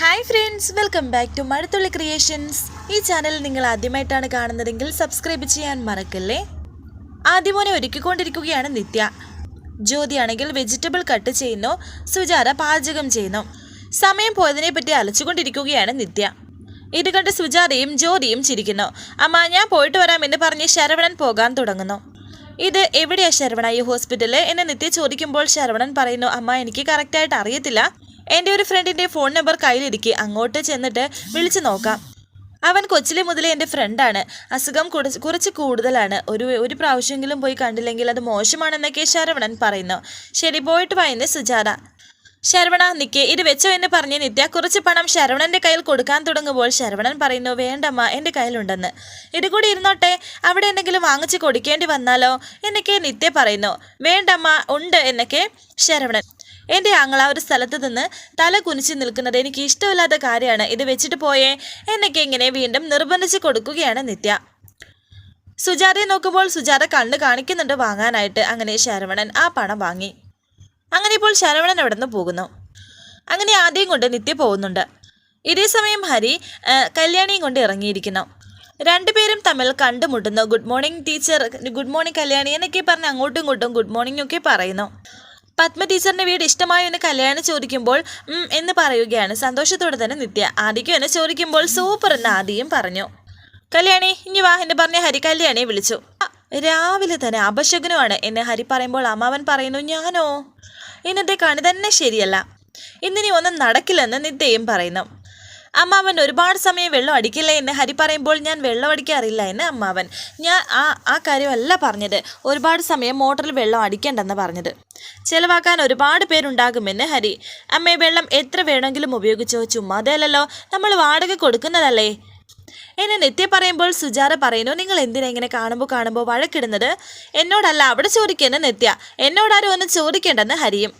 Hi friends welcome back to Mazhathulli creations ഈ channel നിങ്ങൾ ആദ്യമായിട്ടാണ് കാണുന്നതെങ്കിൽ സബ്സ്ക്രൈബ് ചെയ്യാൻ മറക്കല്ലേ? ആദ്യമോനെ ഒരുക്കിക്കൊണ്ടിരിക്കുകയാണ് നിത്യ. ജ്യോതിയാണെങ്കിൽ വെജിറ്റബിൾ കട്ട് ചെയ്യുന്നു സുജാത പാചകം ചെയ്യുന്നു. സമയം പോയതിനെ പറ്റി അലച്ചുകൊണ്ടിരിക്കുകയാണ് നിത്യ. ഇത് കണ്ട് സുജാതയും ജ്യോതിയും ചിരിക്കുന്നു. അമ്മ ഞാൻ പോയിട്ട് വരാമെന്ന് പറഞ്ഞ് ശരവണൻ പോകാൻ തുടങ്ങുന്നു. ഇത് എവിടെയാണ് ശരവണ ഈ ഹോസ്പിറ്റലിൽ എന്നെ നിത്യ ചോദിക്കുമ്പോൾ ശരവണൻ പറയുന്നു അമ്മ എനിക്ക് കറക്റ്റായിട്ട് അറിയത്തില്ല. എന്റെ ഒരു ഫ്രണ്ടിന്റെ ഫോൺ നമ്പർ കയ്യിലിരിക്കി. അങ്ങോട്ട് ചെന്നിട്ട് വിളിച്ചു നോക്കാം. അവൻ കൊച്ചിലെ മുതലേ എന്റെ ഫ്രണ്ടാണ് അസുഖം കുറച്ച് കുറച്ച് കൂടുതലാണ്. ഒരു ഒരു പ്രാവശ്യമെങ്കിലും പോയി കണ്ടില്ലെങ്കിൽ അത് മോശമാണെന്നൊക്കെ ശരവണൻ പറയുന്നു. ശരി പോയിട്ട് വായിന്ന് സുജാത. ശരവണ നിക്ക് ഇത് വെച്ചോ എന്ന് പറഞ്ഞ് നിത്യ കുറച്ച് പണം ശരവണന്റെ കയ്യിൽ കൊടുക്കാൻ തുടങ്ങുമ്പോൾ ശരവണൻ പറയുന്നു വേണ്ടമ്മ എന്റെ കയ്യിലുണ്ടെന്ന്. ഇത് കൂടി ഇരുന്നോട്ടെ അവിടെ എന്തെങ്കിലും വാങ്ങിച്ച് കൊടുക്കേണ്ടി വന്നാലോ? എന്നൊക്കെ നിത്യ പറയുന്നു. വേണ്ടമ്മ ഉണ്ട് എന്നൊക്കെ ശരവണൻ. എന്റെ ആങ്ങള ഒരു സ്ഥലത്ത് നിന്ന് തല കുനിച്ച് നിൽക്കുന്നത് എനിക്ക് ഇഷ്ടമില്ലാത്ത കാര്യമാണ്. ഇത് വെച്ചിട്ട് പോയേ എന്നൊക്കെ ഇങ്ങനെ വീണ്ടും നിർബന്ധിച്ച് കൊടുക്കുകയാണ് നിത്യ. സുജാതയെ നോക്കുമ്പോൾ സുജാത കണ്ണ് കാണിക്കുന്നുണ്ട് വാങ്ങാനായിട്ട്. അങ്ങനെ ശരവണൻ ആ പണം വാങ്ങി. അങ്ങനെ ഇപ്പോൾ ശരവണൻ അവിടെ നിന്ന് പോകുന്നു? അങ്ങനെ ആദ്യം കൊണ്ട് നിത്യ പോകുന്നുണ്ട്. ഇതേ സമയം ഹരി കല്യാണിയും കൊണ്ട് ഇറങ്ങിയിരിക്കുന്നു. രണ്ടുപേരും തമ്മിൽ കണ്ടുമുട്ടുന്നു. Good morning teacher. Good morning Kalyani എന്നൊക്കെ പറഞ്ഞ് അങ്ങോട്ടും ഇങ്ങോട്ടും ഗുഡ് മോർണിംഗ് ഒക്കെ പറയുന്നു. പത്മ ടീച്ചറിന്റെ വീട് ഇഷ്ടമായി എന്ന് കല്യാണി ചോദിക്കുമ്പോൾ എന്ന് പറയുകയാണ്. സന്തോഷത്തോടെ തന്നെ നിത്യ ആദിക്കും എന്നെ ചോദിക്കുമ്പോൾ സൂപ്പർ എന്ന് ആദിയും പറഞ്ഞു. കല്യാണി ഇനി വാ എന്ന് പറഞ്ഞ ഹരി കല്യാണിയെ വിളിച്ചു. രാവിലെ തന്നെ അപശകുനമാണ് എന്നെ ഹരി പറയുമ്പോൾ അമ്മാവൻ പറയുന്നു ഞാനോ? ഇന്നത്തെ കണി തന്നെ ശരിയല്ല. ഇന്നിനി ഒന്നും നടക്കില്ലെന്ന് നിത്യയും പറയുന്നു. അമ്മാവൻ ഒരുപാട് സമയം വെള്ളം അടിക്കില്ല എന്ന് ഹരി പറയുമ്പോൾ ഞാൻ വെള്ളം അടിക്കാറില്ല എന്ന് അമ്മാവൻ. ഞാൻ ആ ആ കാര്യമല്ല പറഞ്ഞത്. ഒരുപാട് സമയം മോട്ടറിൽ വെള്ളം അടിക്കേണ്ടെന്ന് പറഞ്ഞത്. ചിലവാക്കാൻ ഒരുപാട് പേരുണ്ടാകുമെന്ന് ഹരി. അമ്മേ വെള്ളം എത്ര വേണമെങ്കിലും ഉപയോഗിച്ചോ? ചുമ്മാതെയല്ലല്ലോ. നമ്മൾ വാടക കൊടുക്കുന്നതല്ലേ? എന്നെ നിത്യ പറയുമ്പോൾ സുജാത പറയുന്നു നിങ്ങൾ എന്തിനാ ഇങ്ങനെ കാണുമ്പോൾ കാണുമ്പോൾ വഴക്കിടുന്നത്? എന്നോടല്ല അവിടെ ചോദിക്കുന്ന നിത്യ എന്നോടാരും ഒന്നും ചോദിക്കേണ്ടെന്ന് ഹരിയും.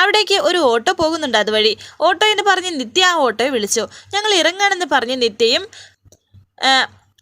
അവിടേക്ക് ഒരു ഓട്ടോ പോകുന്നുണ്ട് അതുവഴി. ഓട്ടോ എന്ന് പറഞ്ഞ് നിത്യ ആ ഓട്ടോയെ വിളിച്ചു. ഞങ്ങൾ ഇറങ്ങാണെന്ന് പറഞ്ഞ് നിത്യയും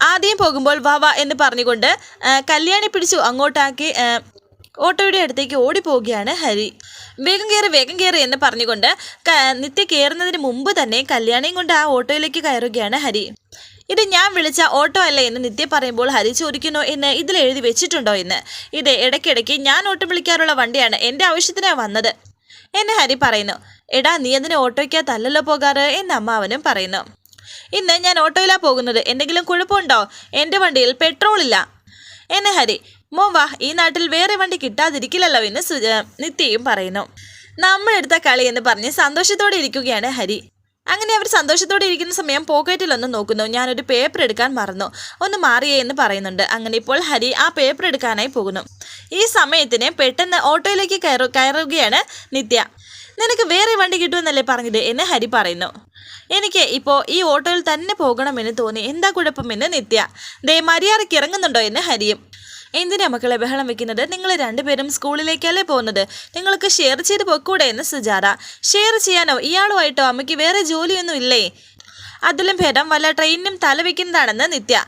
ആദ്യം പോകുമ്പോൾ വാ വാ എന്ന് പറഞ്ഞുകൊണ്ട് കല്യാണി പിടിച്ചു അങ്ങോട്ടാക്കി ഓട്ടോയുടെ അടുത്തേക്ക് ഓടിപ്പോവുകയാണ് ഹരി. വേഗം കയറി വേഗം കയറി എന്ന് പറഞ്ഞുകൊണ്ട് നിത്യ കയറുന്നതിന് മുമ്പ് തന്നെ കല്യാണിയും കൊണ്ട് ആ ഓട്ടോയിലേക്ക് കയറുകയാണ് ഹരി. ഇത് ഞാൻ വിളിച്ച ഓട്ടോ അല്ലേ എന്ന് നിത്യ പറയുമ്പോൾ ഹരി ചോദിക്കുന്നു എന്ന് ഇതിൽ എഴുതി വെച്ചിട്ടുണ്ടോ എന്ന്? ഇത് ഇടയ്ക്കിടയ്ക്ക് ഞാൻ ഓട്ടം വിളിക്കാറുള്ള വണ്ടിയാണ് എന്റെ ആവശ്യത്തിനാണ് വന്നത് എന്ന് ഹരി പറയുന്നു. എടാ നീ അതിന് ഓട്ടോയ്ക്കകത്തല്ലല്ലോ പോകാറ്? എന്ന് അമ്മാവനും പറയുന്നു. ഇന്ന് ഞാൻ ഓട്ടോയിലാണ് പോകുന്നത്. എന്തെങ്കിലും കുഴപ്പമുണ്ടോ? എന്റെ വണ്ടിയിൽ പെട്രോൾ ഇല്ല. എന്ന് ഹരി മോ വാ ഈ നാട്ടിൽ വേറെ വണ്ടി കിട്ടാതിരിക്കില്ലല്ലോ എന്ന് നിത്യയും പറയുന്നു. നമ്മളെടുത്ത കളി എന്ന് പറഞ്ഞ് സന്തോഷത്തോടെ ഇരിക്കുകയാണ് ഹരി. അങ്ങനെ അവർ സന്തോഷത്തോടെ ഇരിക്കുന്ന സമയം പോക്കറ്റിൽ ഒന്ന് നോക്കുന്നു. ഞാനൊരു പേപ്പർ എടുക്കാൻ മറന്നു. ഒന്ന് മാറിയേ എന്ന് പറയുന്നുണ്ട്. അങ്ങനെ ഇപ്പോൾ ഹരി ആ പേപ്പർ എടുക്കാനായി പോകുന്നു. ഈ സമയത്തിന് പെട്ടെന്ന് ഓട്ടോയിലേക്ക് കയറു കയറുകയാണ് നിത്യ. നിനക്ക് വേറെ വണ്ടി കിട്ടുമെന്നല്ലേ പറഞ്ഞത്? എന്ന് ഹരി പറയുന്നു. എനിക്ക് ഇപ്പോൾ ഈ ഓട്ടോയിൽ തന്നെ പോകണമെന്ന് തോന്നി. എന്താ കുഴപ്പമെന്ന്? നിത്യ. ദേ മര്യാദയ്ക്ക് ഇറങ്ങുന്നുണ്ടോ? എന്ന് ഹരിയും. എന്തിനാ മക്കളെ ബഹളം വെക്കുന്നത്? നിങ്ങൾ രണ്ടുപേരും സ്കൂളിലേക്കല്ലേ പോകുന്നത്? നിങ്ങൾക്ക് ഷെയർ ചെയ്ത് പൊക്കൂടെ എന്ന് സുജാത. ഷെയർ ചെയ്യാനോ? ഇയാളുമായിട്ടോ അമ്മയ്ക്ക് വേറെ ജോലിയൊന്നും ഇല്ലേ? അതിലും ഭേദം വല്ല ട്രെയിനിനും തല വെക്കുന്നതാണെന്ന് നിത്യ.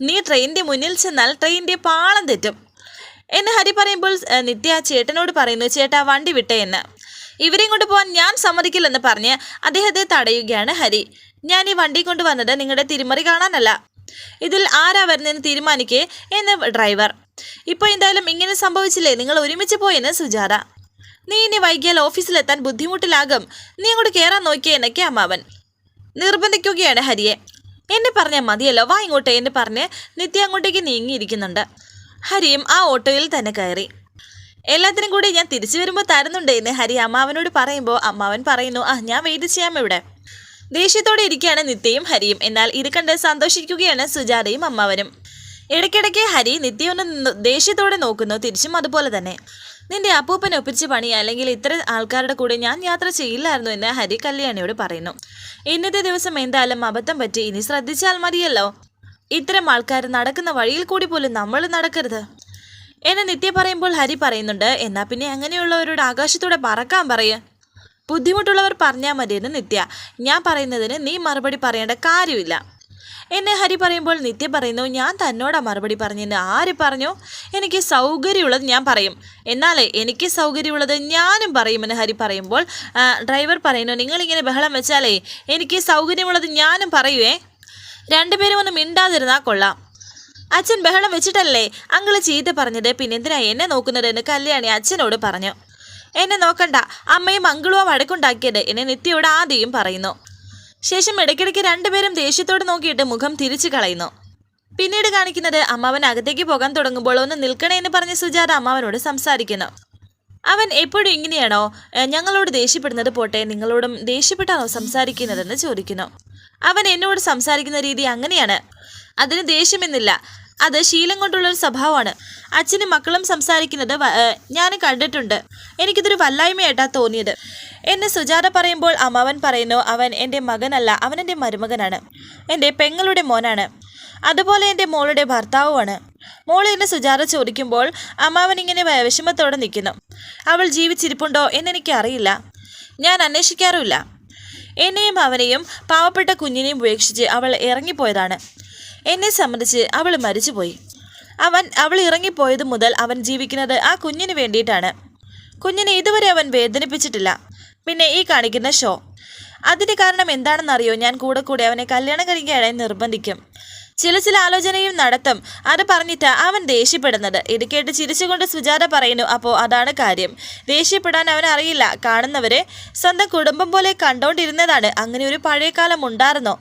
നീ ട്രെയിനിന്റെ മുന്നിൽ ചെന്നാൽ ട്രെയിനിന്റെ പാളം തെറ്റും. എന്ന് ഹരി പറയുമ്പോൾ നിത്യ ചേട്ടനോട് പറയുന്നു ചേട്ടാ വണ്ടി വിട്ടേ എന്ന്. ഇവരെയും കൊണ്ട് പോകാൻ ഞാൻ സമ്മതിക്കില്ലെന്ന് പറഞ്ഞ് അദ്ദേഹത്തെ തടയുകയാണ് ഹരി. ഞാൻ ഈ വണ്ടി കൊണ്ടുവന്നത് നിങ്ങളുടെ തിരിമറി കാണാനല്ല. ഇതിൽ ആരാ വരുന്നതെന്ന് തീരുമാനിക്കേ എന്ന് ഡ്രൈവർ. ഇപ്പോൾ എന്തായാലും ഇങ്ങനെ സംഭവിച്ചില്ലേ? നിങ്ങൾ ഒരുമിച്ച് പോയെന്ന് സുജാത. നീ ഇനി വൈകിയാൽ ഓഫീസിലെത്താൻ ബുദ്ധിമുട്ടിലാകും. നീ അങ്ങോട്ട് കയറാൻ നോക്കിയേ എന്നൊക്കെ അമ്മാവൻ. നിർബന്ധിക്കുകയാണ് ഹരിയെ. എന്നെ പറഞ്ഞാൽ മതിയല്ലോ. വാ ഇങ്ങോട്ട് എന്ന് പറഞ്ഞ് നിത്യ അങ്ങോട്ടേക്ക് നീങ്ങിയിരിക്കുന്നുണ്ട്. ഹരിയും ആ ഓട്ടോയിൽ തന്നെ കയറി. എല്ലാത്തിനും കൂടി ഞാൻ തിരിച്ചു വരുമ്പോൾ തരുന്നുണ്ട് എന്ന് ഹരി അമ്മാവനോട് പറയുമ്പോൾ അമ്മാവൻ പറയുന്നു ആ ഞാൻ വെയിറ്റ് ചെയ്യാം ഇവിടെ. ദേഷ്യത്തോടെ ഇരിക്കുകയാണ് നിത്യയും ഹരിയും. എന്നാൽ ഇത് കണ്ട് സന്തോഷിക്കുകയാണ് സുജാതയും അമ്മാവനും. ഇടയ്ക്കിടയ്ക്ക് ഹരി നിത്യ ഒന്ന് ദേഷ്യത്തോടെ നോക്കുന്നു. തിരിച്ചും അതുപോലെ തന്നെ. നിന്റെ അപ്പൂപ്പനെ ഒപ്പിച്ച് പണി അല്ലെങ്കിൽ ഇത്ര ആൾക്കാരുടെ കൂടെ ഞാൻ യാത്ര ചെയ്യില്ലായിരുന്നു എന്ന് ഹരി കല്യാണിയോട് പറയുന്നു. ഇന്നത്തെ ദിവസം എന്തായാലും അബദ്ധം പറ്റി. ഇനി ശ്രദ്ധിച്ചാൽ മതിയല്ലോ. ഇത്തരം ആൾക്കാർ നടക്കുന്ന വഴിയിൽ കൂടി പോലും നമ്മൾ നടക്കരുത് എന്നെ നിത്യ പറയുമ്പോൾ ഹരി പറയുന്നുണ്ട്. എന്നാൽ പിന്നെ അങ്ങനെയുള്ളവരോട് ആകാശത്തോടെ പറക്കാൻ പറയ. ബുദ്ധിമുട്ടുള്ളവർ പറഞ്ഞാൽ മതിയെന്ന് നിത്യ. ഞാൻ പറയുന്നതിന് നീ മറുപടി പറയേണ്ട കാര്യമില്ല. എന്നെ ഹരി പറയുമ്പോൾ നിത്യ പറയുന്നു ഞാൻ തന്നോടാ മറുപടി പറഞ്ഞെന്ന് ആര് പറഞ്ഞു? എനിക്ക് സൗകര്യമുള്ളത് ഞാൻ പറയും. എന്നാൽ എനിക്ക് സൗകര്യമുള്ളത് ഞാനും പറയുമെന്ന് ഹരി പറയുമ്പോൾ ഡ്രൈവർ പറയുന്നു നിങ്ങളിങ്ങനെ ബഹളം വെച്ചാലേ എനിക്ക് സൗകര്യമുള്ളത് ഞാനും പറയുവേ. രണ്ടുപേരും ഒന്ന് മിണ്ടാതിരുന്നാൽ കൊള്ളാം. അച്ഛൻ ബഹളം വെച്ചിട്ടല്ലേ? അങ്ങൾ ചീത്ത പറഞ്ഞത് പിന്നെന്തിനാ എന്നെ നോക്കുന്നതെന്ന് കല്യാണി അച്ഛനോട് പറഞ്ഞു. എന്നെ നോക്കണ്ട. അമ്മയും അങ്കിളുവാ വഴക്കുണ്ടാക്കിയത് എന്നെ നിത്യയോട് ആദ്യം പറയുന്നു. ശേഷം ഇടയ്ക്കിടയ്ക്ക് രണ്ടുപേരും ദേഷ്യത്തോട് നോക്കിയിട്ട് മുഖം തിരിച്ചു കളയുന്നു. പിന്നീട് കാണിക്കുന്നത് അമ്മാവൻ അകത്തേക്ക് പോകാൻ തുടങ്ങുമ്പോൾ ഒന്ന് നിൽക്കണേ എന്ന് പറഞ്ഞ് സുജാത അമ്മാവനോട് സംസാരിക്കുന്നു. അവൻ എപ്പോഴും ഇങ്ങനെയാണോ? ഞങ്ങളോട് ദേഷ്യപ്പെടുന്നത് പോട്ടെ നിങ്ങളോടും ദേഷ്യപ്പെട്ടാണോ സംസാരിക്കുന്നതെന്ന് ചോദിക്കുന്നു. അവൻ എന്നോട് സംസാരിക്കുന്ന രീതി അങ്ങനെയാണ്. അതിന് ദേഷ്യമെന്നില്ല. അത് ശീലം കൊണ്ടുള്ള ഒരു സ്വഭാവമാണ്. അച്ഛനും മക്കളും സംസാരിക്കുന്നത് ഞാൻ കണ്ടിട്ടുണ്ട്. എനിക്കിതൊരു വല്ലായ്മയായിട്ടാ തോന്നിയത്. എന്നെ സുജാത പറയുമ്പോൾ അമ്മാവൻ പറയുന്നു അവൻ എന്റെ മകനല്ല അവൻ എന്റെ മരുമകനാണ്. എന്റെ പെങ്ങളുടെ മോനാണ്. അതുപോലെ എന്റെ മോളുടെ ഭർത്താവുമാണ്. മോൾ എന്നെ സുജാത ചോദിക്കുമ്പോൾ അമ്മാവൻ ഇങ്ങനെ വിഷമത്തോടെ നിൽക്കുന്നു. അവൾ ജീവിച്ചിരിപ്പുണ്ടോ എന്നെനിക്ക് അറിയില്ല ഞാൻ അന്വേഷിക്കാറുമില്ല. എന്നെയും അവനെയും പാവപ്പെട്ട കുഞ്ഞിനെയും ഉപേക്ഷിച്ച് അവൾ ഇറങ്ങിപ്പോയതാണ്. എന്നെ സംബന്ധിച്ച് അവൾ മരിച്ചുപോയി. അവൻ അവൾ ഇറങ്ങിപ്പോയത് മുതൽ അവൻ ജീവിക്കുന്നത് ആ കുഞ്ഞിന് വേണ്ടിയിട്ടാണ്. കുഞ്ഞിനെ ഇതുവരെ അവൻ വേദനിപ്പിച്ചിട്ടില്ല. പിന്നെ ഈ കാണിക്കുന്ന ഷോ. അതിന് കാരണം എന്താണെന്നറിയോ? ഞാൻ കൂടെ കൂടെ അവനെ കല്യാണം കഴിക്കാനായി നിർബന്ധിക്കും. ചില ചില ആലോചനയും നടത്തും. അത് പറഞ്ഞിട്ട് അവൻ ദേഷ്യപ്പെടുന്നത്. ഇത് കേട്ട് ചിരിച്ചുകൊണ്ട് സുജാത പറയുന്നു അപ്പോൾ അതാണ് കാര്യം. ദേഷ്യപ്പെടാൻ അവൻ അറിയില്ല. കാണുന്നവരെ സ്വന്തം കുടുംബം പോലെ കണ്ടോണ്ടിരുന്നതാണ്. അങ്ങനെ ഒരു പഴയകാലം ഉണ്ടായിരുന്നോ?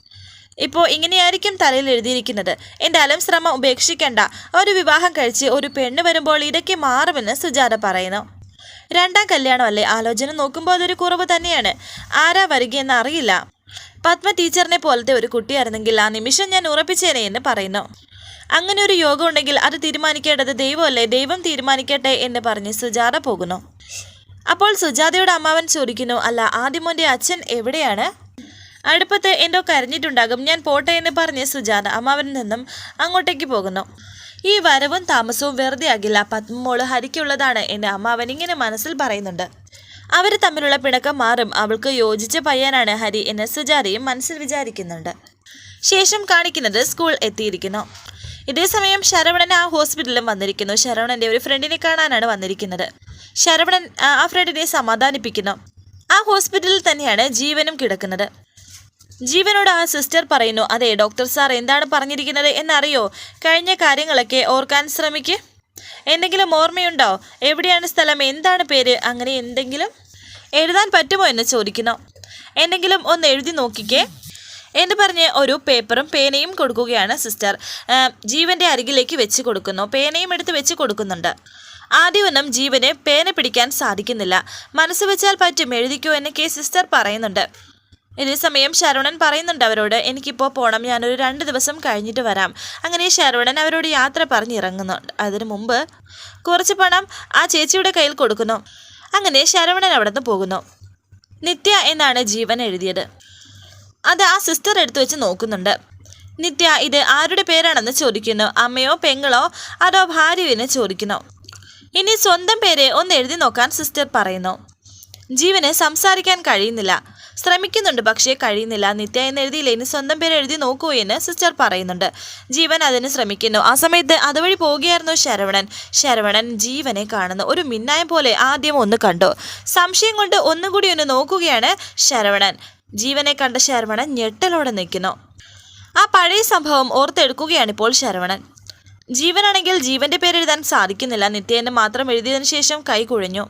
ഇപ്പോൾ ഇങ്ങനെയായിരിക്കും തലയിൽ എഴുതിയിരിക്കുന്നത്. എന്തായാലും ശ്രമം ഉപേക്ഷിക്കേണ്ട. ഒരു വിവാഹം കഴിച്ച് ഒരു പെണ്ണ് വരുമ്പോൾ ഇതൊക്കെ മാറുമെന്ന് സുജാത പറയുന്നു. രണ്ടാം കല്യാണമല്ലേ? ആലോചന നോക്കുമ്പോൾ അതൊരു കുറവ് തന്നെയാണ്. ആരാ വരികയെന്ന് അറിയില്ല. പത്മ ടീച്ചറിനെ പോലത്തെ ഒരു കുട്ടിയായിരുന്നെങ്കിൽ ആ നിമിഷം ഞാൻ ഉറപ്പിച്ചേനെ എന്ന് പറയുന്നു. അങ്ങനെ ഒരു യോഗം ഉണ്ടെങ്കിൽ അത് തീരുമാനിക്കേണ്ടത് ദൈവമല്ലേ? ദൈവം തീരുമാനിക്കട്ടെ എന്ന് പറഞ്ഞ് സുജാത പോകുന്നു. അപ്പോൾ സുജാതയുടെ അമ്മാവൻ ചോദിക്കുന്നു അല്ല ആദ്യമോന്റെ അച്ഛൻ എവിടെയാണ്? അടുപ്പത്ത് എന്തോ കരഞ്ഞിട്ടുണ്ടാകും. ഞാൻ പോട്ടെ എന്ന് പറഞ്ഞ് സുജാത അമ്മാവനിൽ നിന്നും അങ്ങോട്ടേക്ക് പോകുന്നു. ഈ വരവും താമസവും വെറുതെ ആകില്ല. പത്മമോൾ ഹരിക്കുള്ളതാണ് എന്ന് അമ്മാവൻ ഇങ്ങനെ മനസ്സിൽ പറയുന്നുണ്ട്. അവർ തമ്മിലുള്ള പിണക്കം മാറും. അവൾക്ക് യോജിച്ച പയ്യനാണ് ഹരി എന്ന് സുജാതയും മനസ്സിൽ വിചാരിക്കുന്നുണ്ട്. ശേഷം കാണിക്കുന്നത് സ്കൂൾ എത്തിയിരിക്കുന്നു. ഇതേസമയം ശരവണൻ ആ ഹോസ്പിറ്റലിലും വന്നിരിക്കുന്നു. ശരവണന്റെ ഒരു ഫ്രണ്ടിനെ കാണാനാണ് വന്നിരിക്കുന്നത്. ശരവണൻ ആ ആ ഫ്രണ്ടിനെ സമാധാനിപ്പിക്കുന്നു. ആ ഹോസ്പിറ്റലിൽ തന്നെയാണ് ജീവനും കിടക്കുന്നത്. ജീവനോട് ആ സിസ്റ്റർ പറയുന്നു അതെ ഡോക്ടർ സാർ എന്താണ് പറഞ്ഞിരിക്കുന്നത് എന്നറിയോ? കഴിഞ്ഞ കാര്യങ്ങളൊക്കെ ഓർക്കാൻ ശ്രമിക്ക്. എന്തെങ്കിലും ഓർമ്മയുണ്ടോ? എവിടെയാണ് സ്ഥലം? എന്താണ് പേര്? അങ്ങനെ എന്തെങ്കിലും എഴുതാൻ പറ്റുമോ? എന്ന് ചോദിക്കുന്നു. എന്തെങ്കിലും ഒന്ന് എഴുതി നോക്കിക്കേ എന്ന് പറഞ്ഞ് ഒരു പേപ്പറും പേനയും കൊടുക്കുകയാണ് സിസ്റ്റർ. ജീവന്റെ അരികിലേക്ക് വെച്ച് കൊടുക്കുന്നു. പേനയും എടുത്ത് വെച്ച് കൊടുക്കുന്നുണ്ട്. ആദ്യമൊന്നും ജീവന് പേന പിടിക്കാൻ സാധിക്കുന്നില്ല. മനസ്സ് വെച്ചാൽ പറ്റും എഴുതിക്കോ എന്നൊക്കെ സിസ്റ്റർ പറയുന്നുണ്ട്. ഇതേസമയം ശരവണൻ പറയുന്നുണ്ട് അവരോട് എനിക്കിപ്പോൾ പോകണം ഞാനൊരു രണ്ട് ദിവസം കഴിഞ്ഞിട്ട് വരാം. അങ്ങനെ ശരവണൻ അവരോട് യാത്ര പറഞ്ഞിറങ്ങുന്നുണ്ട് അതിനു മുമ്പ് കുറച്ച് പണം ആ ചേച്ചിയുടെ കയ്യിൽ കൊടുക്കുന്നു. അങ്ങനെ ശരവണൻ അവിടെ നിന്ന് പോകുന്നു. നിത്യ എന്നാണ് ജീവൻ എഴുതിയത്. അത് ആ സിസ്റ്റർ എടുത്തു വെച്ച് നോക്കുന്നുണ്ട്. നിത്യ ഇത് ആരുടെ പേരാണെന്ന് ചോദിക്കുന്നു? അമ്മയോ പെങ്ങളോ? അതോ ഭാര്യവിനെ ചോദിക്കുന്നു. ഇനി സ്വന്തം പേരെ ഒന്ന് എഴുതി നോക്കാൻ സിസ്റ്റർ പറയുന്നു. ജീവന് സംസാരിക്കാൻ കഴിയുന്നില്ല. ശ്രമിക്കുന്നുണ്ട് പക്ഷേ കഴിയുന്നില്ല. നിത്യ എന്ന് എഴുതിയില്ല ഇനി സ്വന്തം പേര് എഴുതി നോക്കൂ എന്ന് സിസ്റ്റർ പറയുന്നുണ്ട്. ജീവൻ അതിന് ശ്രമിക്കുന്നു. ആ സമയത്ത് അതുവഴി പോവുകയായിരുന്നു ശരവണൻ. ശരവണൻ ജീവനെ കാണുന്നു. ഒരു മിന്നായം പോലെ ആദ്യം ഒന്ന് കണ്ടു. സംശയം കൊണ്ട് ഒന്നുകൂടി ഒന്ന് നോക്കുകയാണ് ശരവണൻ. ജീവനെ കണ്ട ശരവണൻ ഞെട്ടലോടെ നിൽക്കുന്നു. ആ പഴയ സംഭവം ഓർത്തെടുക്കുകയാണ് ഇപ്പോൾ ശരവണൻ. ജീവനാണെങ്കിൽ ജീവന്റെ പേര് എഴുതാൻ സാധിക്കുന്നില്ല. നിത്യേനെ മാത്രം എഴുതിയതിനു ശേഷം കൈ കുഴഞ്ഞു.